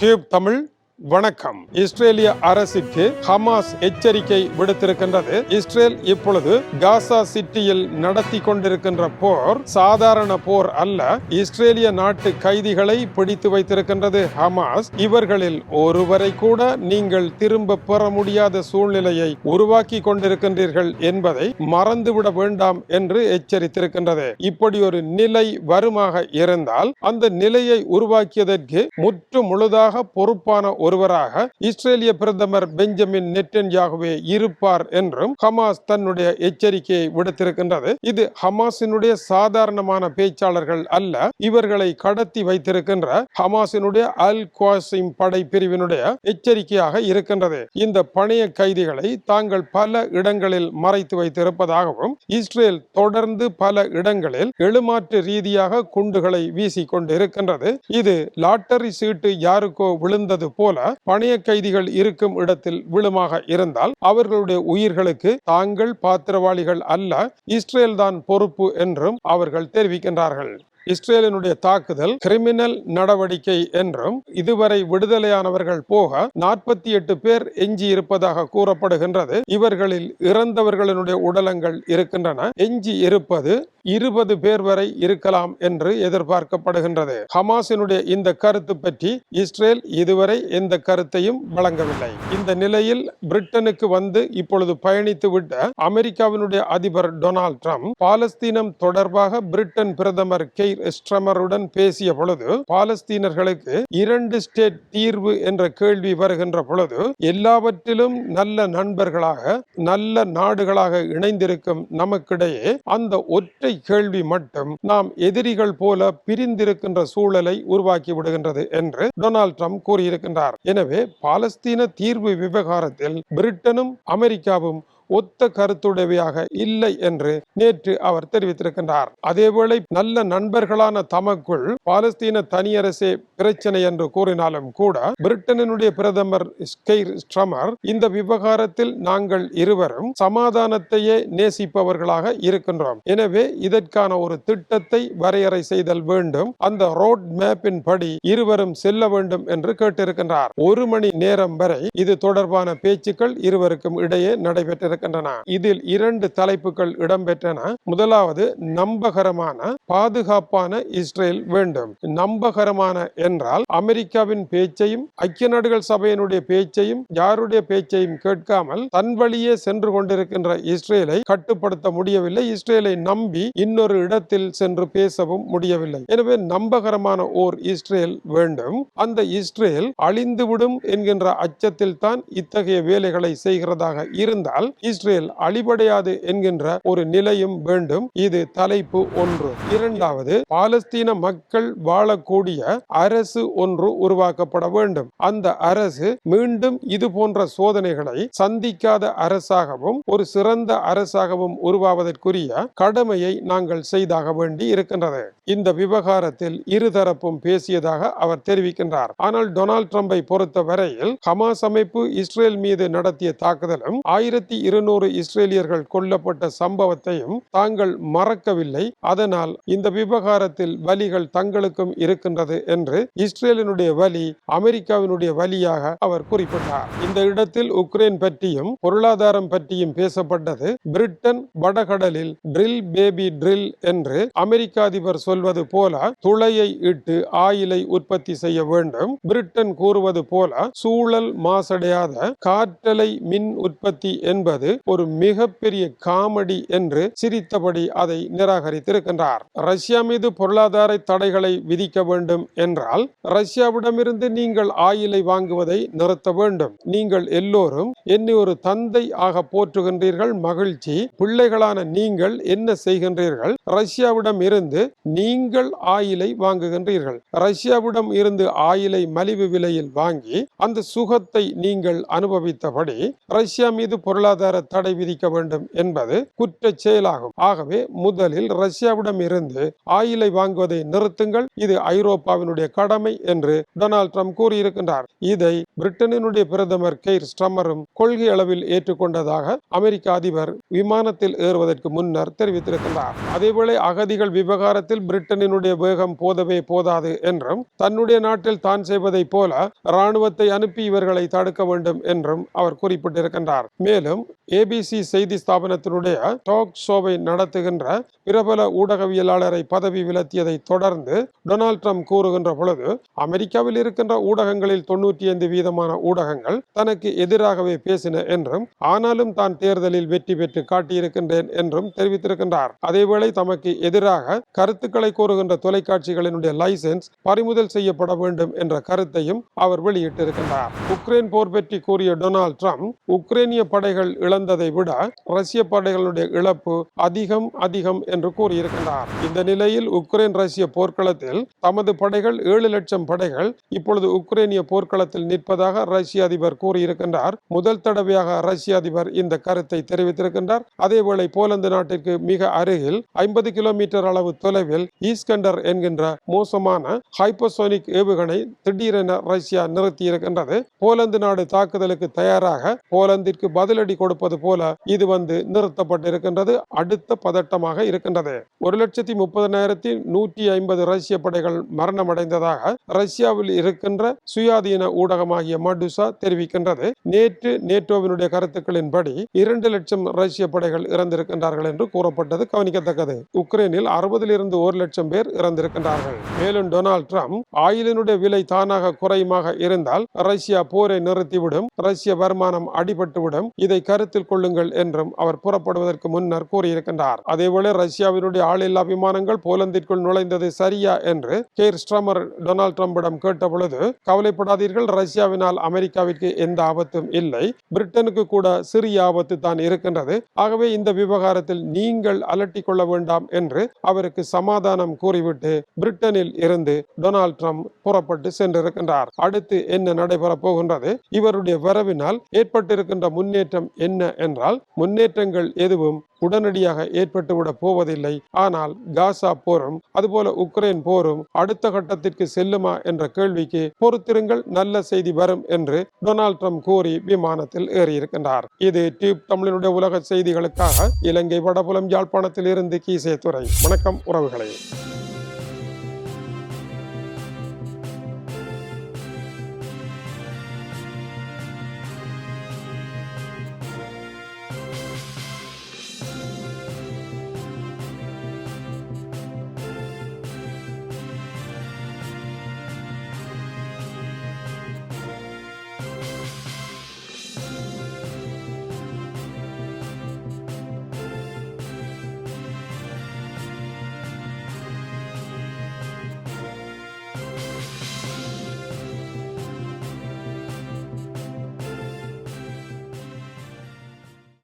Tube Tamil வணக்கம். இஸ்ரேலிய அரசுக்கு ஹமாஸ் எச்சரிக்கை விடுத்திருக்கின்றது. இஸ்ரேல் இப்பொழுது காசா சிட்டியில் நடத்தி கொண்டிருக்கின்ற போர் சாதாரண போர் அல்ல. இஸ்ரேலிய நாட்டு கைதிகளை பிடித்து வைத்திருக்கின்றது ஹமாஸ். இவர்களில் ஒருவரை கூட நீங்கள் திரும்ப பெற முடியாத சூழ்நிலையை உருவாக்கி கொண்டிருக்கின்றீர்கள் என்பதை மறந்துவிட வேண்டாம் என்று எச்சரித்திருக்கின்றது. இப்படி ஒரு நிலை வருமாக இருந்தால் அந்த நிலையை உருவாக்கியதற்கு முற்று முழுதாக பொறுப்பான ஒருவராக இஸ்ரேலிய பிரதமர் பெஞ்சமின் நெட்டன்யாகுவே இருப்பார் என்றும் ஹமாஸ் தன்னுடைய எச்சரிக்கையை விடுத்திருக்கின்றது. இது ஹமாஸினுடைய சாதாரணமான பேச்சாளர்கள் அல்ல இவர்களை கடத்தி வைத்திருக்கின்ற ஹமாஸினுடைய அல் குவாசிம் படை பிரிவினுடைய எச்சரிக்கையாக இருக்கின்றது. இந்த பணைய கைதிகளை தாங்கள் பல இடங்களில் மறைத்து வைத்திருப்பதாகவும் இஸ்ரேல் தொடர்ந்து பல இடங்களில் எழுமாற்று ரீதியாக குண்டுகளை வீசிக் கொண்டிருக்கின்றது இது லாட்டரி சீட்டு யாருக்கோ விழுந்தது போல பணைய கைதிகள் இருக்கும் இடத்தில் விழுமாக இருந்தால் அவர்களுடைய உயிர்களுக்கு தாங்கள் பாத்திரவாளிகள் அல்ல இஸ்ரேல் தான் பொறுப்பு என்றும் அவர்கள் தெரிவிக்கின்றார்கள். இஸ்ரேலினுடைய தாக்குதல் கிரிமினல் நடவடிக்கை என்றும் இதுவரை விடுதலையானவர்கள் போக நாற்பத்தி எட்டு பேர் எஞ்சி இருப்பதாக கூறப்படுகின்றது. இவர்களில் இறந்தவர்களினுடைய உடலங்கள் இருக்கின்றன. எஞ்சி இருப்பது இருபது பேர் வரை இருக்கலாம் என்று எதிர்பார்க்கப்படுகின்றது. ஹமாஸினுடைய இந்த கருத்து பற்றி இஸ்ரேல் இதுவரை எந்த கருத்தையும் வழங்கவில்லை. இந்த நிலையில் பிரிட்டனுக்கு வந்து இப்பொழுது பயணித்து விட்ட அமெரிக்காவினுடைய அதிபர் டொனால்ட் ட்ரம்ப் பாலஸ்தீனம் தொடர்பாக பிரிட்டன் பிரதமர் கெய்ர் எஸ்ட்ரமருடன் பேசிய பொழுது பாலஸ்தீனர்களுக்கு இரண்டு ஸ்டேட் தீர்வு என்ற கேள்வி வருகின்ற பொழுது எல்லாவற்றிலும் நல்ல நண்பர்களாக நல்ல நாடுகளாக இணைந்திருக்கும் நமக்கிடையே அந்த ஒற்றை கேள்வி மட்டும் நாம் எதிரிகள் போல பிரிந்திருக்கின்ற சூழலை உருவாக்கி விடுகின்றது என்று டொனால்ட் ட்ரம்ப் கூறியிருக்கின்றார். எனவே பாலஸ்தீன தீர்வு விவகாரத்தில் பிரிட்டனும் அமெரிக்காவும் ஒத்த கருத்துடையவையாக இல்லை என்று நேற்று அவர் தெரிவித்திருக்கின்றார். அதேவேளை நல்ல நண்பர்களான தமக்குள் பாலஸ்தீன தனியரசே பிரச்சனை என்று கூறினாலும் கூட பிரிட்டனினுடைய பிரதமர் ஸ்கெய்ர் ஸ்ட்ரமர் இந்த விவகாரத்தில் நாங்கள் இருவரும் சமாதானத்தையே நேசிப்பவர்களாக இருக்கின்றோம். எனவே இதற்கான ஒரு திட்டத்தை வரையறை செய்தல் வேண்டும். அந்த ரோட் மேப்பின் படி இருவரும் செல்ல வேண்டும் என்று கேட்டிருக்கின்றார். ஒரு மணி நேரம் வரை இது தொடர்பான பேச்சுக்கள் இருவருக்கும் இடையே இருக்கின்றன இதில் இரண்டு தலைப்புகள் இடம்பெற்றன. முதலாவது நம்பகரமான பாதுகாப்பான இஸ்ரேல் வேண்டும். நம்பகரமான என்றால் அமெரிக்காவின் பேச்சையும் ஐக்கிய நாடுகள் சபையினுடைய பேச்சையும் யாருடைய பேச்சையும் கேட்காமல் தன் வழியே சென்று கொண்டிருக்கின்ற இஸ்ரேலை கட்டுப்படுத்த முடியவில்லை. இஸ்ரேலை நம்பி இன்னொரு இடத்தில் சென்று பேசவும் முடியவில்லை. எனவே நம்பகரமான ஓர் இஸ்ரேல் வேண்டும். அந்த இஸ்ரேல் அழிந்துவிடும் என்கின்ற அச்சத்தில் தான் இத்தகைய வேலைகளை செய்கிறதாக இருந்தால் இஸ்ரேல் அழிவடையாது என்கின்ற ஒரு நிலையும் வேண்டும். இது தலைப்பு ஒன்று. இரண்டாவது பாலஸ்தீன மக்கள் வாழக்கூடிய அரசு ஒன்று உருவாக்கப்பட வேண்டும். அந்த அரசு மீண்டும் இது போன்ற சோதனைகளை சந்திக்காத அரசாகவும் ஒரு சிறந்த அரசாகவும் உருவாவதற்குரிய கடமையை நாங்கள் செய்தாக வேண்டி இருக்கின்றது. இந்த விவகாரத்தில் இருதரப்பும் பேசியதாக அவர் தெரிவிக்கின்றார். ஆனால் டொனால்ட் ட்ரம்பை பொறுத்த வரையில் ஹமாஸ் அமைப்பு இஸ்ரேல் மீது நடத்திய தாக்குதலும் ஆயிரத்தி இருநூறு இஸ்ரேலியர்கள் கொல்லப்பட்ட சம்பவத்தையும் தாங்கள் மறக்கவில்லை. அதனால் இந்த விவகாரத்தில் வலிகள் தங்களுக்கும் இருக்கின்றது என்று இஸ்ரேலினுடைய வலி அமெரிக்காவினுடைய வலியாக அவர் குறிப்பிட்டார். இந்த இடத்தில் உக்ரைன் பற்றியும் பொருளாதாரம் பற்றியும் பேசப்பட்டது பிரிட்டன் வடகடலில் ட்ரில் பேபி ட்ரில் என்று அமெரிக்க அதிபர் சொல்வது போல துளையை இட்டு ஆயிலை உற்பத்தி செய்ய வேண்டும். பிரிட்டன் கூறுவது போல சூழல் மாசடையாத காற்றலை மின் உற்பத்தி என்பது ஒரு மிகப்பெரிய காமெடி என்று சிரித்தபடி அதை நிராகரித்திருக்கின்றார். ரஷ்யா மீது பொருளாதார தடைகளை விதிக்க வேண்டும் என்றால் ரஷ்யாவிடமிருந்து நீங்கள் ஆயிலை வாங்குவதை நிறுத்த வேண்டும். நீங்கள் எல்லோரும் என்னை ஒரு தந்தை ஆக போற்றுகின்றீர்கள். மகிழ்ச்சி. பிள்ளைகளான நீங்கள் என்ன செய்கின்றீர்கள்? ரஷ்யாவிடம் இருந்து நீ நீங்கள் ஆயிலை வாங்குகின்றீர்கள். ரஷ்யாவிடம் இருந்து ஆயிலை மலிவு விலையில் வாங்கி அந்த சுகத்தை நீங்கள் அனுபவித்தபடி ரஷ்யா மீது பொருளாதார தடை விதிக்க வேண்டும் என்பது குற்ற செயலாகும். ஆகவே முதலில் ரஷ்யாவிடம் இருந்து ஆயிலை வாங்குவதை நிறுத்துங்கள். இது ஐரோப்பாவினுடைய கடமை என்று டொனால்ட் ட்ரம்ப் கூறியிருக்கின்றார். இதை பிரிட்டனினுடைய பிரதமர் கெய்ர் ஸ்டமரும் கொள்கை அளவில் ஏற்றுக்கொண்டதாக அமெரிக்க அதிபர் விமானத்தில் ஏறுவதற்கு முன்னர் தெரிவித்திருக்கிறார் அதேவேளை அகதிகள் விவகாரத்தில் பிரிட்டன் பிரிட்டனினுடைய வேகம் போதவே போதாது என்றும் தன்னுடைய நாட்டில் தான் செய்வதைப் போல இராணுவத்தை அனுப்பி இவர்களை தடுக்க வேண்டும் என்றும் அவர் குறிப்பிட்டிருக்கின்றார். மேலும் ஏபிசி செய்தி ஸ்தாபனத்தினுடைய டாக் ஷோவை நடத்துகின்ற பிரபல ஊடகவியலாளரை பதவி விலத்தியதை தொடர்ந்து டொனால்ட் ட்ரம்ப் கூறுகின்ற பொழுது அமெரிக்காவில் இருக்கின்ற ஊடகங்களில் தொன்னூற்றி ஐந்து வீதமான ஊடகங்கள் தனக்கு எதிராகவே பேசின என்றும் ஆனாலும் தான் தேர்தலில் வெற்றி பெற்று காட்டியிருக்கின்றேன் என்றும் தெரிவித்திருக்கின்றார். அதேவேளை தமக்கு எதிராக கருத்துக்கள் கூறுகின்ற தொலைக்காட்சிகளினுடைய லைசன்ஸ் பறிமுதல் செய்யப்பட வேண்டும் என்ற கருத்தையும் அவர் வெளியிட்டிருக்கின்றார். உக்ரைன் போர் பற்றி கூறிய டொனால்ட் ட்ரம்ப் உக்ரைனிய படைகள் இழந்ததை விட ரஷ்ய படைகளுடைய இழப்பு அதிகம் அதிகம் என்று கூறியிருக்கின்றார். இந்த நிலையில் உக்ரைன் ரஷ்ய போர்க்களத்தில் தமது படைகள் ஏழு லட்சம் படைகள் இப்பொழுது உக்ரைனிய போர்க்களத்தில் நிற்பதாக ரஷ்ய அதிபர் கூறியிருக்கின்றார். முதல் தடவையாக ரஷ்ய அதிபர் இந்த கருத்தை தெரிவித்திருக்கின்றார். அதேவேளை போலந்து நாட்டிற்கு மிக அருகில் ஐம்பது கிலோமீட்டர் அளவு தொலைவில் ஈஸ்கண்டர் என்கின்ற மோசமான ஹைப்பர்சோனிக் ஏவுகணை திடீரென ரஷ்யா நிறுத்தியிருக்கின்றது. போலந்து நாடு தாக்குதலுக்கு தயாராக போலந்திற்கு பதிலடி கொடுப்பது போல இது வந்து நிறுத்தப்பட்டிருக்கின்றது. அடுத்த பதட்டமாக இருக்கின்றது. ஒரு லட்சத்தி முப்பதனாயிரத்தி நூற்றி ஐம்பது ரஷ்ய படைகள் மரணமடைந்ததாக ரஷ்யாவில் இருக்கின்ற சுயாதீன ஊடகமாகிய மடுசா தெரிவிக்கின்றது. நேற்று நேட்டோவினுடைய கருத்துக்களின்படி இரண்டு லட்சம் ரஷ்ய படைகள் இறந்திருக்கின்றார்கள் என்று கூறப்பட்டது. கவனிக்கத்தக்கது. உக்ரைனில் அறுபதிலிருந்து ஒரு லட்சம் பேர் இறந்திருக்கின்றார்கள். மேலும் டொனால்ட் ட்ரம்ப் ஆயிலினுடைய விலை தானாக குறையுமாக இருந்தால் ரஷ்யா போரை நிறுத்திவிடும் ரஷ்ய வருமானம் அடிபட்டுவிடும். இதை கருத்தில் கொள்ளுங்கள் என்றும் அவர் புறப்படுவதற்கு முன்னர் கூறியிருக்கின்றார். அதேவேளை ரஷ்யாவினுடைய ஆளில்லா விமானங்கள் போலந்திற்குள் நுழைந்தது சரியா என்று கேர் ஸ்ட்ரமர் டொனால்ட் ட்ரம்பிடம் கேட்டபொழுது கவலைப்படாதீர்கள் ரஷ்யாவினால் அமெரிக்காவிற்கு எந்த ஆபத்தும் இல்லை. பிரிட்டனுக்கு கூட சிறிய ஆபத்து தான் இருக்கின்றது. ஆகவே இந்த விவகாரத்தில் நீங்கள் அலட்டிக் கொள்ள வேண்டாம் என்று அவருக்கு சமாதான சமாதானம் கூறிவிட்டு பிரிட்டனில் இருந்து டொனால்ட் ட்ரம்ப் புறப்பட்டு சென்றிருக்கின்றார். அடுத்து என்ன நடைபெறப் போகின்றது? இவருடைய வரவினால் ஏற்பட்டிருக்கின்ற முன்னேற்றம் என்ன என்றால் முன்னேற்றங்கள் எதுவும் உடனடியாக ஏற்பட்டுவிட போவதில்லை. ஆனால் காசா போரும் அதுபோல உக்ரைன் போரும் அடுத்த கட்டத்திற்கு செல்லுமா என்ற கேள்விக்கு பொறுத்திருங்கள் நல்ல செய்தி வரும் என்று டொனால்ட் ட்ரம்ப் கூறி விமானத்தில் ஏறியிருக்கின்றார். இது டியூப் தமிழனுடைய உலக செய்திகளுக்காக. இலங்கை வடபுலம் யாழ்ப்பாணத்தில் இருந்து கீசே துறை வணக்கம் உறவுகளே.